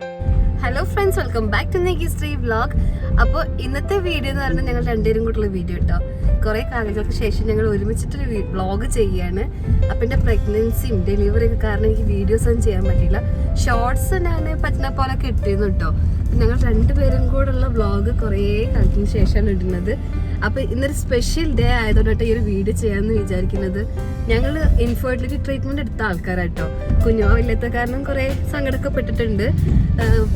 Hello friends welcome back to Negi history vlog അപ്പോൾ ഇന്നത്തെ video എന്ന് പറഞ്ഞാൽ ഞങ്ങൾ രണ്ടുപേരും കൂട്ടുള്ള വീഡിയോ കേട്ടോ കുറേ കാലങ്ങൾക്ക് ശേഷം ഞങ്ങൾ ഒരുമിച്ചിട്ടൊരു വ്ളോഗ് ചെയ്യാണ് അപ്പം എന്റെ പ്രഗ്നൻസിയും ഡെലിവറി ഒക്കെ കാരണം എനിക്ക് വീഡിയോസ് ഒന്നും ചെയ്യാൻ പറ്റില്ല ഷോർട്സ് ഞാൻ പറ്റുന്ന പോലെ കിട്ടിയിരുന്നു കേട്ടോ ഞങ്ങൾ രണ്ടുപേരും കൂടെയുള്ള വ്ളോഗ് കുറേ കാലത്തിന് ശേഷമാണ് ഇടുന്നത്. അപ്പോൾ ഇന്നൊരു സ്പെഷ്യൽ ഡേ ആയതുകൊണ്ടാണ് ഈ ഒരു വീഡിയോ ചെയ്യാന്ന് വിചാരിക്കുന്നത്. ഞങ്ങൾ ഇൻഫെർട്ടിലിറ്റി ട്രീറ്റ്മെന്റ് എടുത്ത ആൾക്കാരാട്ടോ. കുഞ്ഞുമാവില്ലാത്ത കാരണം കുറേ സങ്കടക്കപ്പെട്ടിട്ടുണ്ട്.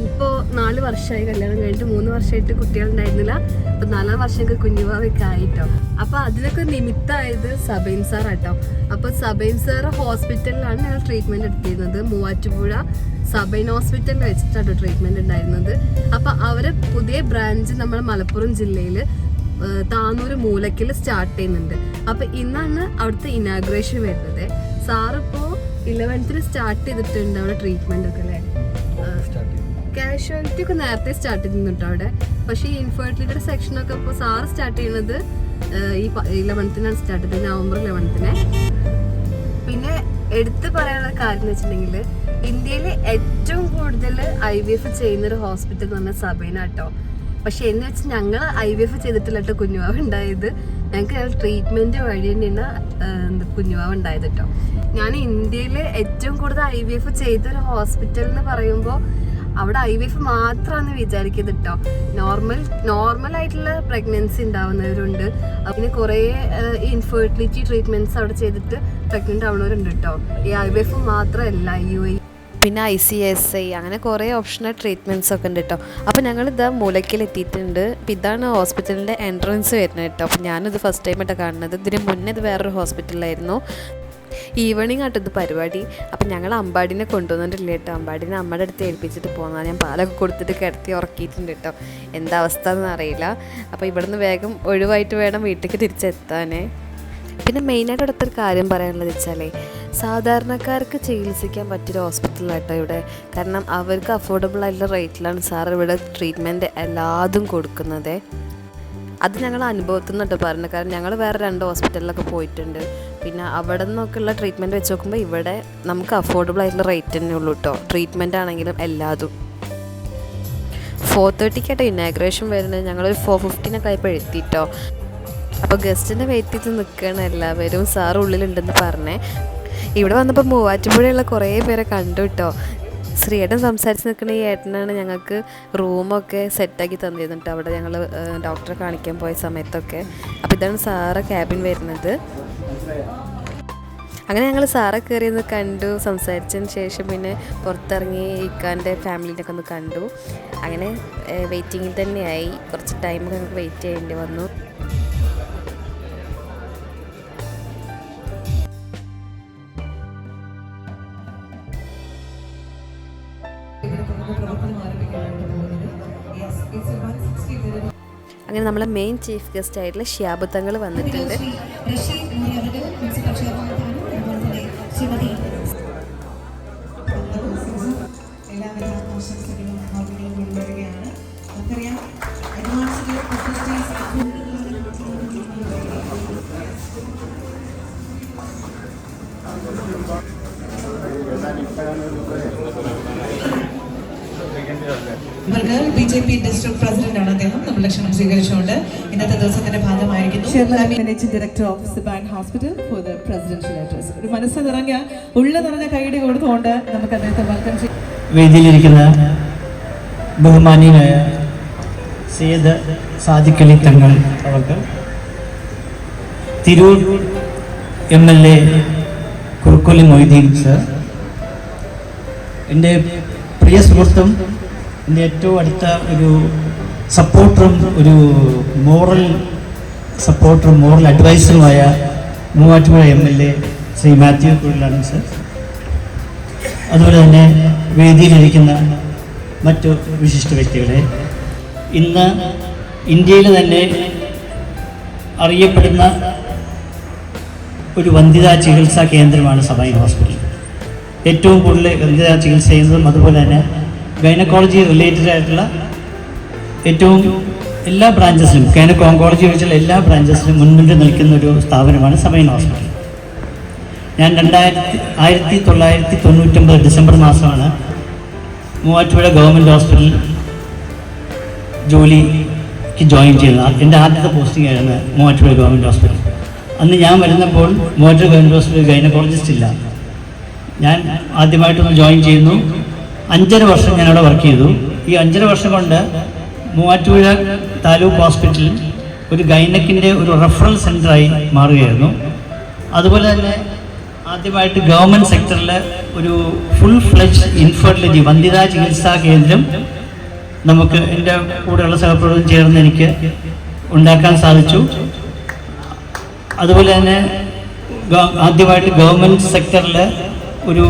ഇപ്പോൾ നാല് വർഷമായി കല്യാണം കഴിഞ്ഞിട്ട് മൂന്ന് വർഷമായിട്ട് കുട്ടികളുണ്ടായിരുന്നില്ല. അപ്പോൾ നാലാം വർഷമൊക്കെ കുഞ്ഞുമാവൊക്കെ ആയിട്ടോ. അപ്പോൾ അതിനൊക്കെ നിമിത്തമായത് സബൈൻ സാർ ആട്ടോ അപ്പോൾ സബൈൻ സാർ ഹോസ്പിറ്റലിലാണ് ഞങ്ങൾ ട്രീറ്റ്മെന്റ് എടുത്തിരുന്നത്. മൂവാറ്റുപുഴ സബൈൻ ഹോസ്പിറ്റലിൽ വെച്ചിട്ടാണ് ട്രീറ്റ്മെന്റ് ഉണ്ടായിരുന്നത്. അപ്പോൾ അവരെ പുതിയ ബ്രാഞ്ച് നമ്മൾ മലപ്പുറം ജില്ലയിൽ താന്നൂര് മൂലക്കിൽ സ്റ്റാർട്ട് ചെയ്യുന്നുണ്ട്. അപ്പൊ ഇന്നാണ് അവിടുത്തെ ഇനാഗ്രേഷൻ വരുന്നത്. സാറിപ്പോ ഇലവൻത്തിന് സ്റ്റാർട്ട് ചെയ്തിട്ടുണ്ട് അവിടെ ട്രീറ്റ്മെന്റ് ഒക്കെ അല്ലേ? കാഷ്വാലിറ്റി ഒക്കെ നേരത്തെ സ്റ്റാർട്ട് ചെയ്തിട്ടുണ്ട് അവിടെ. പക്ഷേ ഈ ഇൻഫെർട്ടിലിറ്റിയുടെ സെക്ഷൻ ഒക്കെ ഇപ്പോൾ സാർ സ്റ്റാർട്ട് ചെയ്യുന്നത് ഈ ഇലവൻത്തിനാണ് സ്റ്റാർട്ട് ചെയ്തത് നവംബർ ഇലവൻത്തിന് പിന്നെ എടുത്തു പറയാനുള്ള കാര്യം എന്ന് വെച്ചിട്ടുണ്ടെങ്കിൽ ഇന്ത്യയിൽ ഏറ്റവും കൂടുതൽ ഐ വി എഫ് ചെയ്യുന്ന ഒരു ഹോസ്പിറ്റൽ എന്ന് പറഞ്ഞാൽ സബൈനാട്ടോ പക്ഷെ എന്ന് വെച്ച് ഞങ്ങൾ ഐ വി എഫ് ചെയ്തിട്ടില്ല കേട്ടോ കുഞ്ഞുവാവ് ഉണ്ടായത്. ഞങ്ങൾക്ക് ട്രീറ്റ്മെന്റ് വഴി തന്നെയാണ് കുഞ്ഞുവാവ് ഉണ്ടായത് കേട്ടോ. ഞാൻ ഇന്ത്യയിൽ ഏറ്റവും കൂടുതൽ ഐ വി എഫ് ചെയ്ത ഒരു ഹോസ്പിറ്റൽ എന്ന് പറയുമ്പോൾ അവിടെ ഐ വി എഫ് മാത്രമാണ് വിചാരിക്കുന്നത് കേട്ടോ. നോർമൽ നോർമൽ ആയിട്ടുള്ള പ്രഗ്നൻസി ഉണ്ടാവുന്നവരുണ്ട്. പിന്നെ കുറേ ഇൻഫെർട്ടിലിറ്റി ട്രീറ്റ്മെന്റ്സ് അവിടെ ചെയ്തിട്ട് പ്രഗ്നന്റ് ആവുന്നവരുണ്ട് കേട്ടോ. ഈ ഐ വി എഫ് മാത്രമല്ല യു ഐ പിന്നെ ഐ സി എസ് ഐ അങ്ങനെ കുറേ ഓപ്ഷണൽ ട്രീറ്റ്മെന്റ്സ് ഒക്കെ ഉണ്ട് കേട്ടോ അപ്പോൾ ഞങ്ങൾ ഇത് മൂലയ്ക്കൽ എത്തിയിട്ടുണ്ട് അപ്പോൾ ഇതാണ് ഹോസ്പിറ്റലിന്റെ എൻട്രൻസ് വരുന്നത് കേട്ടോ അപ്പോൾ ഞാനിത് ഫസ്റ്റ് ടൈമായിട്ടാണ് കാണുന്നത്. ഇതിന് മുന്നേ ഇത് വേറൊരു ഹോസ്പിറ്റലിലായിരുന്നു ഈവനിങ് ആട്ടത് പരിപാടി. അപ്പം ഞങ്ങൾ അമ്പാടിനെ കൊണ്ടുവന്നിട്ടില്ല കേട്ടോ അമ്പാടിനെ അമ്മയുടെ അടുത്ത് ഏൽപ്പിച്ചിട്ട് പോകുന്നതാണ് ഞാൻ പാലൊക്കെ കൊടുത്തിട്ട് കിടത്തി ഉറക്കിയിട്ടുണ്ട് കേട്ടോ എന്താ അവസ്ഥ എന്നറിയില്ല. അപ്പോൾ ഇവിടുന്ന് വേഗം ഒഴിവായിട്ട് വേണം വീട്ടിലേക്ക് തിരിച്ചെത്താനേ. പിന്നെ മെയിനായിട്ട് അടുത്തൊരു കാര്യം പറയാനുള്ളത് വെച്ചാലേ സാധാരണക്കാർക്ക് ചികിത്സിക്കാൻ പറ്റിയൊരു ഹോസ്പിറ്റലായിട്ടോ ഇവിടെ. കാരണം അവർക്ക് അഫോർഡബിൾ ആയിട്ടുള്ള റേറ്റിലാണ് സാർ ഇവിടെ ട്രീറ്റ്മെന്റ് എല്ലാതും കൊടുക്കുന്നത്. അത് ഞങ്ങൾ അനുഭവത്തിൽ നിന്നിട്ട് പറഞ്ഞു കാരണം ഞങ്ങൾ വേറെ രണ്ട് ഹോസ്പിറ്റലിലൊക്കെ പോയിട്ടുണ്ട്. പിന്നെ അവിടെ നിന്നൊക്കെയുള്ള ട്രീറ്റ്മെന്റ് വെച്ച് നോക്കുമ്പോൾ ഇവിടെ നമുക്ക് അഫോർഡബിൾ ആയിട്ടുള്ള റേറ്റ് തന്നെ ഉള്ളൂ കേട്ടോ ട്രീറ്റ്മെന്റ് ആണെങ്കിലും എല്ലാതും. ഫോർ തേർട്ടിക്കായിട്ട് ഇനാഗ്രേഷൻ വരുന്നത്. ഞങ്ങളൊരു ഫോർ ഫിഫ്റ്റീനൊക്കെ ആയപ്പോൾ എത്തിയിട്ടോ അപ്പോൾ ഗസ്റ്റിനെ വെയിറ്റ് ചെയ്ത് നിൽക്കുകയാണ് എല്ലാവരും. സാർ ഉള്ളിലുണ്ടെന്ന് പറഞ്ഞേ. ഇവിടെ വന്നപ്പോൾ മൂവാറ്റുപുഴയുള്ള കുറേ പേരെ കണ്ടു കേട്ടോ ശ്രീയേട്ടൻ സംസാരിച്ച് നിൽക്കുന്ന ഈ ഏട്ടനാണ് ഞങ്ങൾക്ക് റൂമൊക്കെ സെറ്റാക്കി തന്നിരുന്നു അവിടെ ഞങ്ങൾ ഡോക്ടറെ കാണിക്കാൻ പോയ സമയത്തൊക്കെ. അപ്പോൾ ഇതാണ് സാറ് ക്യാബിൻ വരുന്നത്. അങ്ങനെ ഞങ്ങൾ സാറെ കയറി ഒന്ന് കണ്ടു. സംസാരിച്ചതിന് ശേഷം പിന്നെ പുറത്തിറങ്ങി ഇക്കാന്റെ ഫാമിലിനൊക്കെ ഒന്ന് കണ്ടു. അങ്ങനെ വെയിറ്റിങ്ങിൽ തന്നെയായി. കുറച്ച് ടൈമൊക്കെ ഞങ്ങൾക്ക് വെയിറ്റ് ചെയ്യേണ്ടി വന്നു. അങ്ങനെ നമ്മളെ മെയിൻ ചീഫ് ഗസ്റ്റ് ആയിട്ടുള്ള ഷിയാബുത്തങ്ങൾ വന്നിട്ടുണ്ട്. ഇവർക്ക് B J P district president ആണ് അദ്ദേഹം. നമ്മുടെ ക്ഷണം സ്വീകരിച്ചുകൊണ്ട് ഇന്നത്തെ ദിവസത്തിന്റെ ഭാഗമായിരിക്കുന്നു. Director of Director hospital for the presidential address. ഒരു മനസ്സ് നിറഞ്ഞ ഉള്ള നിറഞ്ഞ കൈയുടെ കൊടുത്തുകൊണ്ട് നമുക്ക് അദ്ദേഹത്തെ വെൽക്കം ചെയ്യാം. വേദിയിലിരിക്കുന്ന ബഹുമാനീയനായ സയ്യദ് സാദിഖ് അലി തങ്ങൾ അവർക്ക് Tirur M L A Kurukkoli Moideen sir എന്റെ പ്രിയ സുഹൃത്തും എന്റെ ഏറ്റവും അടുത്ത ഒരു സപ്പോർട്ടറും ഒരു മോറൽ സപ്പോർട്ടറും moral അഡ്വൈസറുമായ Muvattupuzha M L A Shri Mathew കുഴലാണ് sir. അതുപോലെ തന്നെ വേദിയിലിരിക്കുന്ന മറ്റു വിശിഷ്ട വ്യക്തികളെ. ഇന്ന് ഇന്ത്യയിൽ തന്നെ അറിയപ്പെടുന്ന ഒരു വന്ധ്യതാ ചികിത്സാ കേന്ദ്രമാണ് സബൈൻ ഹോസ്പിറ്റൽ. ഏറ്റവും കൂടുതൽ വന്ധ്യതാ ചികിത്സ ചെയ്യുന്നതും അതുപോലെ തന്നെ ഗൈനക്കോളജി റിലേറ്റഡ് ആയിട്ടുള്ള ഏറ്റവും എല്ലാ ബ്രാഞ്ചസിലും ഗൈനക്കോ ഓങ്കോളജി വെച്ചുള്ള എല്ലാ ബ്രാഞ്ചസിലും മുൻപിട്ട് നിൽക്കുന്ന ഒരു സ്ഥാപനമാണ് സമയൻ ഹോസ്പിറ്റൽ ഞാൻ രണ്ടായിരത്തി ആയിരത്തി തൊള്ളായിരത്തി തൊണ്ണൂറ്റൊമ്പത് ഡിസംബർ മാസമാണ് മൂവാറ്റുപുഴ ഗവൺമെന്റ് ഹോസ്പിറ്റലിൽ ജോലിക്ക് ജോയിൻ ചെയ്യുന്നത്. എന്റെ ആദ്യത്തെ പോസ്റ്റിംഗ് ആയിരുന്നു മൂവാറ്റുപുഴ ഗവൺമെന്റ് ഹോസ്പിറ്റൽ. അന്ന് ഞാൻ വരുന്നപ്പോൾ മൂവാറ്റുപുഴ ഗവൺമെന്റ് ഹോസ്പിറ്റൽ ഗൈനക്കോളജിസ്റ്റ് ഇല്ല. ഞാൻ ആദ്യമായിട്ടൊന്ന് ജോയിൻ ചെയ്യുന്നു. അഞ്ചര വർഷം ഞാൻ അവിടെ വർക്ക് ചെയ്തു. ഈ അഞ്ചര വർഷം കൊണ്ട് മൂവാറ്റുപുഴ താലൂക്ക് ഹോസ്പിറ്റലിൽ ഒരു ഗൈനക്കിന്റെ ഒരു റെഫറൽ സെന്ററായി മാറുകയായിരുന്നു. അതുപോലെ തന്നെ ആദ്യമായിട്ട് ഗവൺമെന്റ് സെക്ടറിലെ ഒരു ഫുൾ ഫ്ലെജ് ഇൻഫെർട്ടിലിറ്റി വന്ധ്യതാ ചികിത്സാ കേന്ദ്രം നമുക്ക് എന്റെ കൂടെയുള്ള സഹപ്രവർത്തനം ചേർന്ന് എനിക്ക് ഉണ്ടാക്കാൻ സാധിച്ചു. അതുപോലെ തന്നെ ആദ്യമായിട്ട് ഗവൺമെന്റ് സെക്ടറിൽ ഒരു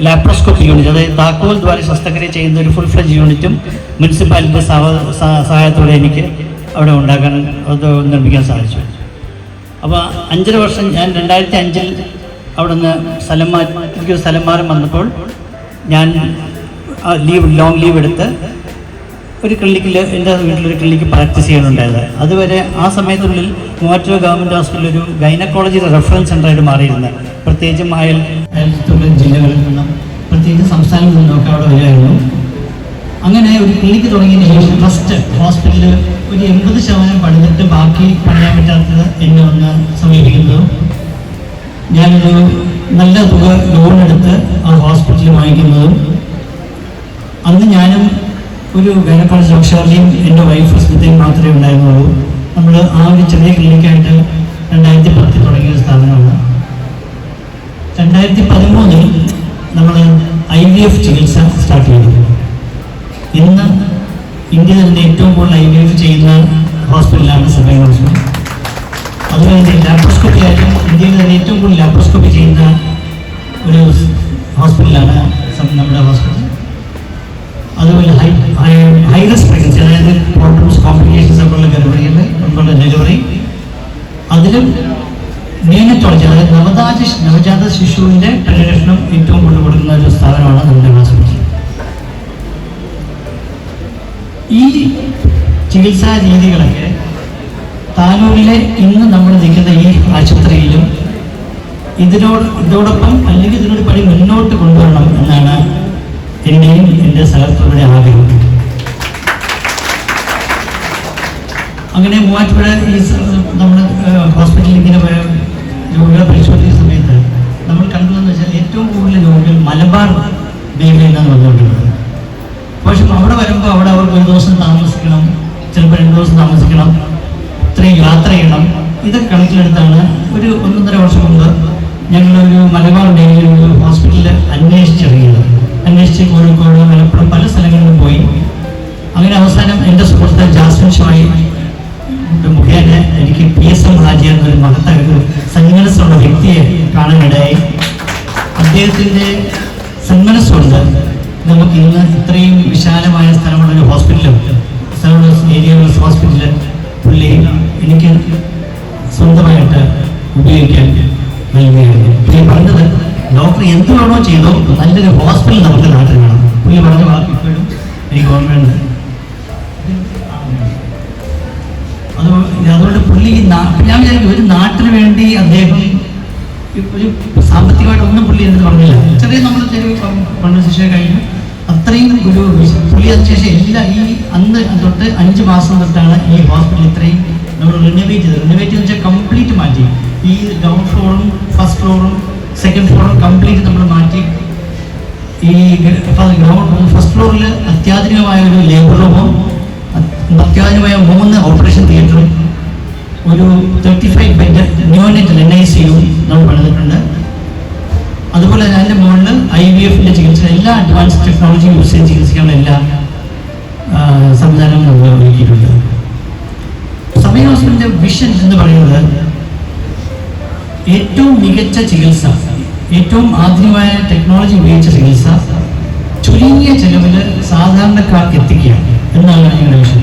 ലാപ്രോസ്കോപ്പി യൂണിറ്റ് അതായത് താക്കോൽ ദ്വാര ശസ്ത്രക്രിയ ചെയ്യുന്ന ഒരു ഫുൾ ഫ്ലജ് യൂണിറ്റും മുനിസിപ്പാലിറ്റി സഹായത്തോടെ എനിക്ക് അവിടെ ഉണ്ടാക്കാൻ അത് നിർമ്മിക്കാൻ സാധിച്ചു. അപ്പോൾ അഞ്ചര വർഷം ഞാൻ രണ്ടായിരത്തി അഞ്ചിൽ അവിടെ നിന്ന് സ്ഥലം മാറ്റി സ്ഥലം മാറി വന്നപ്പോൾ ഞാൻ ലീവ് ലോങ് ലീവ് എടുത്ത് ഒരു ക്ലിനിക്കിൽ എന്റെ വീട്ടിലൊരു ക്ലിനിക്ക് പ്രാക്ടീസ് ചെയ്യാനുണ്ടായത് അതുവരെ ആ സമയത്തുള്ളിൽ മൂവാറ്റുപുഴ ഗവൺമെന്റ് ഹോസ്പിറ്റലിൽ ഒരു ഗൈനക്കോളജി റെഫറൻസ് സെന്ററായിട്ട് മാറിയിരുന്നത് പ്രത്യേകിച്ചും അയൽ അയൽത്തുള്ള ജില്ലകളിൽ നിന്നും പ്രത്യേകിച്ച് സംസ്ഥാനങ്ങളിൽ നിന്നൊക്കെ അവിടെ വരികയായിരുന്നു അങ്ങനെ ഒരു ക്ലിനിക്ക് തുടങ്ങിയതിന് ശേഷം ഫസ്റ്റ് ഹോസ്പിറ്റലിൽ ഒരു എൺപത് ശതമാനം പണിതിട്ട് ബാക്കി പണിയാൻ പറ്റാത്തത് എന്നെ വന്ന് സമീപിക്കുന്നു ഞാനൊരു നല്ല തുക ലോൺ എടുത്ത് ആ ഹോസ്പിറ്റലിൽ വാങ്ങിക്കുന്നതും അന്ന് ഞാനും ഒരു വേലപ്പാട് ഡോക്ടറിനെയും എന്റെ വൈഫ് സ്മിതയും മാത്രമേ ഉണ്ടായിരുന്നുള്ളൂ. നമ്മൾ ആ ഒരു ചെറിയ ക്ലിനിക്കായിട്ട് രണ്ടായിരത്തി പത്തിൽ തുടങ്ങിയ ഒരു സ്ഥാപനമാണ്. രണ്ടായിരത്തി പതിമൂന്നിൽ നമ്മൾ ഐ വി എഫ് ചികിത്സ സ്റ്റാർട്ട് ചെയ്തു. ഇന്ന് ഇന്ത്യയിൽ തന്നെ ഏറ്റവും കൂടുതൽ ഐ വി എഫ് ചെയ്യുന്ന ഹോസ്പിറ്റലാണ് സമയ ഹോസ്പിറ്റൽ അതുപോലെ തന്നെ ലാപ്രോസ്കോപ്പി ആയാലും ഇന്ത്യയിൽ തന്നെ ഏറ്റവും കൂടുതൽ ലാപ്രോസ്കോപ്പി ചെയ്യുന്ന ഒരു ഹോസ്പിറ്റലാണ് നമ്മുടെ ഹോസ്പിറ്റൽ അതുപോലെ ഹൈ ഹൈ റിസ്ക് പ്രഗ്നൻസി അതായത് പ്രോബ്ലംസ് കോംപ്ലിക്കേഷൻസ് ഒക്കെയുള്ള ഗർഭിണികൾ ഉള്ള ഡെലിവറി അതിലും നീനറ്റോളജി അതായത് നവജാത നവജാത ശിശുവിന്റെ പരിരക്ഷണം ഏറ്റവും കൂടുതൽ കൊടുക്കുന്ന ഒരു സ്ഥാപനമാണ് നമ്മുടെ ഹോസ്പിറ്റൽ ഈ ചികിത്സാ രീതികളൊക്കെ താനൂരിലെ ഇന്ന് നമ്മൾ നിൽക്കുന്ന ഈ ആശുപത്രിയിലും ഇതിനോട് ഇതോടൊപ്പം അല്ലെങ്കിൽ ഇതിനൊരു പടി മുന്നോട്ട് കൊണ്ടുവരണം എന്നാണ് എന്റെയും എന്റെ സഹപ്രവർത്തകരുടെ ആഗ്രഹം. അങ്ങനെ മൂവാറ്റുപുഴ ഈ നമ്മൾ ഹോസ്പിറ്റലിൽ ഇങ്ങനെ രോഗികളെ പരിശോധിക്കുന്ന സമയത്ത് നമ്മൾ കണ്ടതെന്ന് വെച്ചാൽ ഏറ്റവും കൂടുതൽ രോഗികൾ മലബാർ മേഖലയിൽ നിന്നാണ് വന്നുകൊണ്ടിരുന്നത്. പക്ഷെ അവിടെ വരുമ്പോൾ അവിടെ അവർക്ക് ഒരു ദിവസം താമസിക്കണം ചിലപ്പോൾ രണ്ട് ദിവസം താമസിക്കണം ഇത്രയും യാത്ര ചെയ്യണം. ഇതൊക്കെ കണക്കിലെടുത്താണ് ഒരു ഒന്നൊന്നര വർഷം മുമ്പ് ഞങ്ങളൊരു മലബാർ മേഖലയിൽ ഒരു ഹോസ്പിറ്റലിൽ അന്വേഷിച്ചിറങ്ങിയത് അന്വേഷിച്ച് കോഴിക്കോട് മലപ്പുറം പല സ്ഥലങ്ങളിലും പോയി. അങ്ങനെ അവസാനം എന്റെ സുഹൃത്ത് ജാസ്മിൻ ഷോയി ഞാൻ വിചാരിക്കും ഒരു നാട്ടിന് വേണ്ടി അദ്ദേഹം ഒരു സാമ്പത്തികമായിട്ട് ഒന്നും പുള്ളി എന്ന് പറഞ്ഞില്ല. ചെറിയ നമ്മൾ ചെറിയ കോൺവെർസേഷൻ കഴിഞ്ഞു. അത്രയും ഒരു പുള്ളി അതിനുശേഷം എല്ലാ ഈ അന്ന് തൊട്ട് അഞ്ച് മാസം തൊട്ടാണ് ഈ ഹോസ്പിറ്റൽ ഇത്രയും നമ്മൾ റിനോവേറ്റ് ചെയ്തത്. റിനോവേറ്റ് എന്ന് വെച്ചാൽ കംപ്ലീറ്റ് മാറ്റി. ഈ ഗ്രൗണ്ട് ഫ്ലോറും ഫസ്റ്റ് ഫ്ലോറും സെക്കൻഡ് ഫ്ലോറും കംപ്ലീറ്റ് നമ്മൾ മാറ്റി. ഈ ഗ്രൗണ്ട് ഫസ്റ്റ് ഫ്ലോറിൽ അത്യാധുനികമായ ഒരു ലേബർ റൂമും അത്യാധുനികമായ മൂന്ന് ഓപ്പറേഷൻ തിയേറ്ററും ഒരു തേർട്ടി ഫൈവ് ബെഡ് ന്യൂനെറ്റ് എൻ ഐ സിയും നമ്മൾ പണിതിട്ടുണ്ട്. അതുപോലെ തന്നെ അതിന്റെ മുകളിൽ ഐ വി എഫിന്റെ ചികിത്സ എല്ലാ അഡ്വാൻസ് ടെക്നോളജി യൂസ് ചെയ്ത് ചികിത്സിക്കാനുള്ള എല്ലാ സംവിധാനങ്ങളും നമ്മൾ ഒരുക്കിയിട്ടുണ്ട്. സമയ ഹോസ്പിറ്റലിന്റെ വിഷൻ എന്ന് പറയുന്നത് ഏറ്റവും മികച്ച ചികിത്സ ഏറ്റവും ആധുനികമായ ടെക്നോളജി ഉപയോഗിച്ച ചികിത്സ ചുരുങ്ങിയ ചെലവിൽ സാധാരണക്കാർക്ക് എത്തിക്കുക എന്നാണ് ഞങ്ങളുടെ വിഷൻ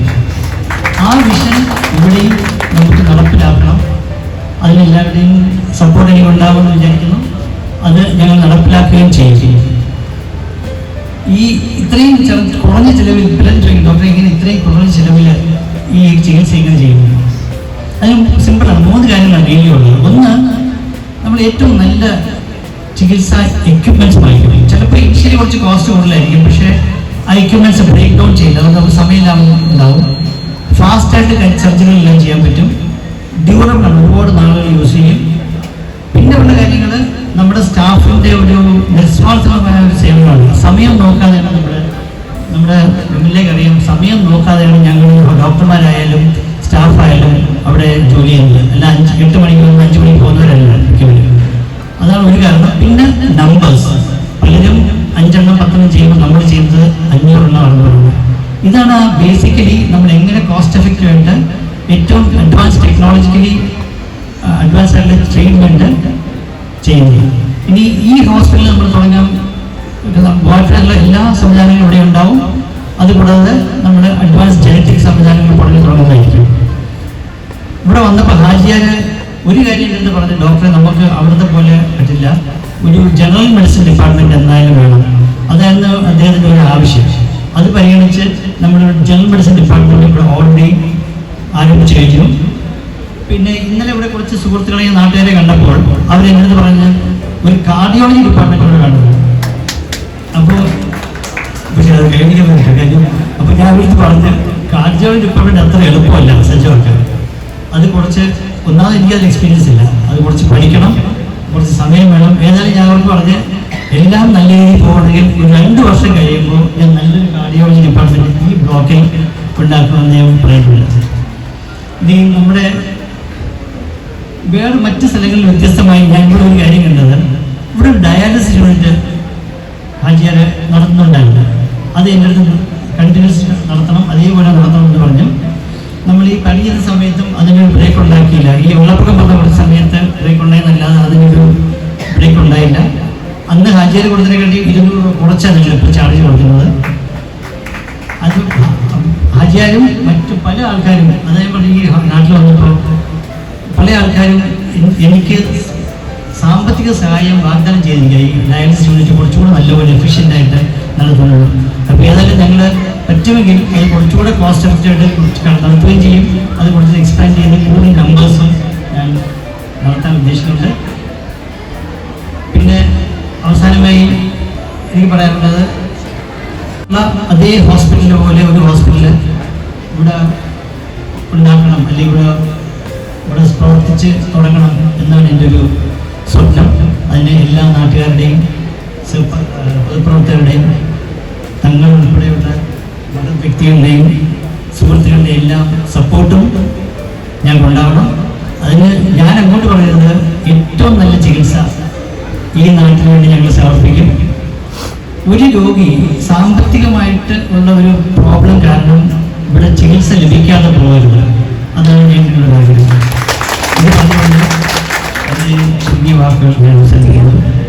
ആ വിഷൻ ഇവിടെയും നമുക്ക് നടപ്പിലാക്കണം. അതിനെല്ലാവരുടെയും സപ്പോർട്ട് എനിക്ക് ഉണ്ടാകുമെന്ന് വിചാരിക്കുന്നു. അത് ഞങ്ങൾ നടപ്പിലാക്കുകയും ചെയ്യും. ഈ ഇത്രയും കുറഞ്ഞ ചിലവിൽ ഇത്രയും ചോദിക്കും ഡോക്ടറെ ഇങ്ങനെ ഇത്രയും കുറഞ്ഞ ചിലവിൽ ഈ ചികിത്സ ഇങ്ങനെ ചെയ്യുന്നു. അതിന് സിമ്പിളാണ് മൂന്ന് കാര്യങ്ങളാണ് ഡെയിലി ഒന്ന് നമ്മൾ ഏറ്റവും നല്ല ചികിത്സാ എക്യുപ്മെന്റ്സ് വാങ്ങിക്കണം. ചിലപ്പോൾ ഇനിഷ്യലി കുറച്ച് കോസ്റ്റ് കൂടുതലായിരിക്കും. പക്ഷേ ആ എക്യുപ്മെന്റ്സ് ബ്രേക്ക് ഡൗൺ ചെയ്യില്ല. അതുകൊണ്ട് നമുക്ക് ലാഭം ഉണ്ടാവും. ഫാസ്റ്റായിട്ട് സർജറികൾ എല്ലാം ചെയ്യാൻ പറ്റും. ഡ്യൂറബിൾ ആണ് ഒരുപാട് നാളുകൾ യൂസ് ചെയ്യും. പിന്നെ ഉള്ള കാര്യങ്ങൾ നമ്മുടെ സ്റ്റാഫിന്റെ ഒരു നിസ്വാർത്ഥമായ ഒരു സേവനമാണ്. സമയം നോക്കാതെയാണ് നമ്മുടെ നമ്മുടെ എമ്മിലേക്ക് അറിയാം. സമയം നോക്കാതെയാണ് ഞങ്ങൾ ഡോക്ടർമാരായാലും സ്റ്റാഫായാലും അവിടെ ജോലി ചെയ്യുന്നത്. അല്ല അഞ്ച് എട്ട് മണിക്ക് വന്ന് അഞ്ച് മണിക്ക് പോകുന്നവരല്ല മിക്കവരും. അതാണ് ഒരു കാരണം. പിന്നെ നമ്പേഴ്സ് പലരും അഞ്ചെണ്ണം പത്തെണ്ണം ചെയ്യുമ്പോൾ നമ്മൾ ചെയ്യുന്നത് അഞ്ഞൂറെണ്ണം അറുന്നൂറെണ്ണം ഇതാണ് ബേസിക്കലി നമ്മൾ എങ്ങനെ കോസ്റ്റ് എഫക്റ്റീവ് ആയിട്ട് ഏറ്റവും അഡ്വാൻസ് ടെക്നോളജിക്കലി അഡ്വാൻസ് ആയിട്ടുള്ള ട്രീറ്റ്മെന്റ് ചെയ്യുന്നത്. ഇനി ഈ ഹോസ്പിറ്റലിൽ നമ്മൾ തുടങ്ങാൻ ഗോഡ്ഫ്രൈഡിലെ എല്ലാ സംവിധാനങ്ങളും ഇവിടെ ഉണ്ടാവും. അതുകൂടാതെ നമ്മൾ അഡ്വാൻസ് ജനറ്റിക് സംവിധാനങ്ങൾ പഠനം തുടങ്ങുന്നതായിരിക്കും. ഇവിടെ വന്നപ്പോൾ ഹാജിയാര് ഒരു കാര്യം എന്ന് പറഞ്ഞ ഡോക്ടറെ നമുക്ക് അവിടുത്തെ പോലെ പറ്റില്ല. ഒരു ജനറൽ മെഡിസിൻ ഡിപ്പാർട്ട്മെന്റ് എന്തായാലും വേണം. അതായിരുന്നു അദ്ദേഹത്തിന്റെ ഒരു ആവശ്യം. അത് പരിഗണിച്ച് നമ്മുടെ ജനറൽ മെഡിസിൻ ഡിപ്പാർട്ട്മെന്റ് ഇവിടെ ഓൾറെഡി ആരംഭിച്ചു കഴിഞ്ഞു. പിന്നെ ഇന്നലെ ഇവിടെ കുറച്ച് സുഹൃത്തുക്കളെ നാട്ടുകാരെ കണ്ടപ്പോൾ അടുത്ത് പറഞ്ഞ് ഒരു കാർഡിയോളജി ഡിപ്പാർട്ട്മെന്റ് ഇവിടെ കണ്ടത് അപ്പോൾ പക്ഷേ അത് കാര്യം അപ്പോൾ ഞാൻ വിളിച്ച് പറഞ്ഞ് കാർഡിയോളജി ഡിപ്പാർട്ട്മെന്റ് അത്ര എളുപ്പമല്ല സജ്ജമാക്കാൻ അത് കുറച്ച് ഒന്നാമത് എനിക്ക് അതിൽ എക്സ്പീരിയൻസ് ഇല്ല. അത് കുറച്ച് പഠിക്കണം കുറച്ച് സമയം വേണം. ഏതായാലും ഞാൻ അവർക്ക് പറഞ്ഞ് എല്ലാം നല്ല രീതിയിൽ പോകണമെങ്കിൽ ഒരു രണ്ട് വർഷം കഴിയുമ്പോൾ ഞാൻ നല്ലൊരു കാർഡിയോളജി ഡിപ്പാർട്ട്മെന്റ് ഈ ബ്ലോക്കിൽ ഉണ്ടാക്കുമെന്ന് ഞാൻ പറയുന്നുണ്ട് ഇനി നമ്മുടെ വേറെ മറ്റ് സ്ഥലങ്ങളിൽ വ്യത്യസ്തമായി ഞാൻ ഇവിടെ ഒരു കാര്യം കണ്ടത്. ഇവിടെ ഡയാലിസിസ് യൂണിറ്റ് ഹാജിയാര് നടത്തുന്നുണ്ടായിരുന്നു. അത് എന്റെ അടുത്ത് കണ്ടിന്യൂസ് നടത്തണം അതേപോലെ നടത്തണം എന്ന് പറഞ്ഞു. നമ്മൾ ഈ പണി ചെയ്ത സമയത്തും അതിനൊരു ബ്രേക്ക് ഉണ്ടാക്കിയില്ല. ഈ വെള്ളപ്പൊക്കം വന്ന സമയത്ത് ബ്രേക്ക് ഉണ്ടായെന്നല്ലാതെ അതിനൊരു ബ്രേക്ക് ഉണ്ടായില്ല. അന്ന് ഹാജിയാർ കൊടുത്തതിനെക്കാട്ടി ഇരുന്നൂറ് രൂപ കുറച്ചാണ് ഇപ്പോൾ ചാർജ് കൊടുക്കുന്നത്. അത് ഹാജിയാരും മറ്റു പല ആൾക്കാരും അതായത് പറഞ്ഞ ഈ നാട്ടിൽ വന്നപ്പോൾ പല ആൾക്കാരും എനിക്ക് സാമ്പത്തിക സഹായം വാഗ്ദാനം ചെയ്തിരിക്കുക. ഈ ഡയാലിസിസ് യൂണിറ്റ് കുറച്ചുകൂടെ നല്ലപോലെ എഫിഷ്യന്റ് ആയിട്ട് നടത്തുന്നത്. അപ്പോൾ ഏതായാലും ഞങ്ങൾ പറ്റുമെങ്കിൽ അത് കുറച്ചുകൂടെ കോസ്റ്റ് എഫക്റ്റീവായിട്ട് നടത്തുകയും ചെയ്യും. അത് കുറച്ച് എക്സ്പാൻഡ് ചെയ്ത് കൂടുതൽ നമ്പേഴ്സും ഞാൻ നടത്താൻ ഉദ്ദേശിക്കുന്നുണ്ട്. അവസാനമായി എനിക്ക് പറയാനുള്ളത് അതേ ഹോസ്പിറ്റലിനെ പോലെ ഒരു ഹോസ്പിറ്റൽ ഇവിടെ ഉണ്ടാക്കണം അല്ലെങ്കിൽ ഇവിടെ ഇവിടെ പ്രവർത്തിച്ച് തുടങ്ങണം എന്നാണ് എന്റെ ഒരു സ്വപ്നം. അതിന് എല്ലാ നാട്ടുകാരുടെയും പൊതുപ്രവർത്തകരുടെയും തങ്ങൾ ഉൾപ്പെടെയുള്ള മത വ്യക്തികളുടെയും സുഹൃത്തുക്കളുടെയും എല്ലാം സപ്പോർട്ടും ഞങ്ങൾക്ക് ഉണ്ടാവണം അതിന് ഞാൻ അങ്ങോട്ട് പറയുന്നത് ഏറ്റവും നല്ല ചികിത്സ ഈ നാട്ടിന് വേണ്ടി ഞങ്ങൾ സമർപ്പിക്കും. ഒരു രോഗി സാമ്പത്തികമായിട്ട് ഉള്ള ഒരു പ്രോബ്ലം കാരണം ഇവിടെ ചികിത്സ ലഭിക്കാതെ പോകരുത് അതാണ് ഞങ്ങളുടെ ആഗ്രഹം ഇത്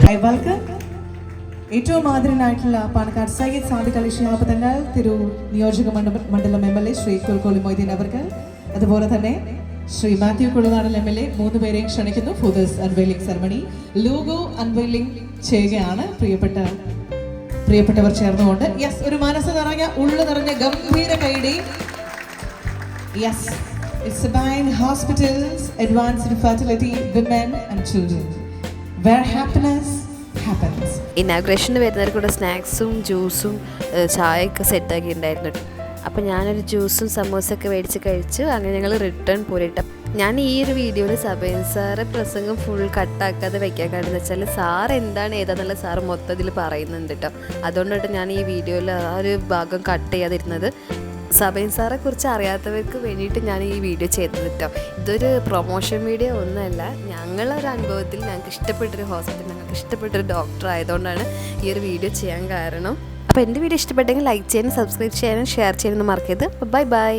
ഞാൻ വെൽക്കം ഏറ്റവും ആദരനായിട്ടുള്ള പാണക്കാട് സയ്യിദ് സാദിഖ് അലി ഷിഹാബ് തങ്ങൾ തിരു നിയോജക മണ്ഡലം M L A Shri Kulkoli Moideen അവർക്ക് അതുപോലെ തന്നെ Shri Mathew Kulanadan M L A മൂന്ന് പേരെയും ക്ഷണിക്കുന്നു. For this unveiling ceremony. Logo unveiling ചെയ്യുകയാണ് പ്രിയപ്പെട്ട പ്രിയപ്പെട്ടവർ ചേർന്നുകൊണ്ട്. യെസ് ഒരു മനസ്സ് നിറഞ്ഞ ഉള്ളു നിറഞ്ഞ ഗംഭീര കൈഡി yes it's hospitals advanced fertility women and children where happiness inauguration വരുന്നവർ കൂടെ സ്നാക്സും ജ്യൂസും ചായയൊക്കെ സെറ്റാക്കി ഉണ്ടായിരുന്നു അപ്പോൾ ഞാനൊരു ജ്യൂസും സമോസയൊക്കെ മേടിച്ച് കഴിച്ചു. അങ്ങനെ ഞങ്ങൾ റിട്ടേൺ പോരിട്ട. ഞാൻ ഈ ഒരു വീഡിയോയിൽ സബൈൻ സാറ് പ്രസംഗം ഫുൾ കട്ടാക്കാതെ വെക്കാൻ കാരണം എന്ന് വെച്ചാൽ സാർ എന്താണ് ഏതാന്നുള്ള സാറ് മൊത്തത്തിൽ പറയുന്നുണ്ട് കേട്ടോ അതുകൊണ്ടിട്ട് ഞാൻ ഈ വീഡിയോയിൽ ആ ഒരു ഭാഗം കട്ട് ചെയ്യാതിരുന്നത്. സബൈൻ സാറെ കുറിച്ച് അറിയാത്തവർക്ക് വേണ്ടിയിട്ട് ഞാൻ ഈ വീഡിയോ ചെയ്തത് കേട്ടോ ഇതൊരു പ്രൊമോഷൻ വീഡിയോ ഒന്നുമല്ല ഞങ്ങളൊരു അനുഭവത്തിൽ ഞങ്ങൾക്ക് ഇഷ്ടപ്പെട്ടൊരു ഹോസ്പിറ്റൽ ഞങ്ങൾക്ക് ഇഷ്ടപ്പെട്ടൊരു ഡോക്ടർ ആയതുകൊണ്ടാണ് ഈ ഒരു വീഡിയോ ചെയ്യാൻ കാരണം. അപ്പോൾ എന്റെ വീഡിയോ ഇഷ്ടപ്പെട്ടെങ്കിൽ ലൈക്ക് ചെയ്യാനും സബ്സ്ക്രൈബ് ചെയ്യാനും ഷെയർ ചെയ്യാനും മറക്കരുത്. Bye bye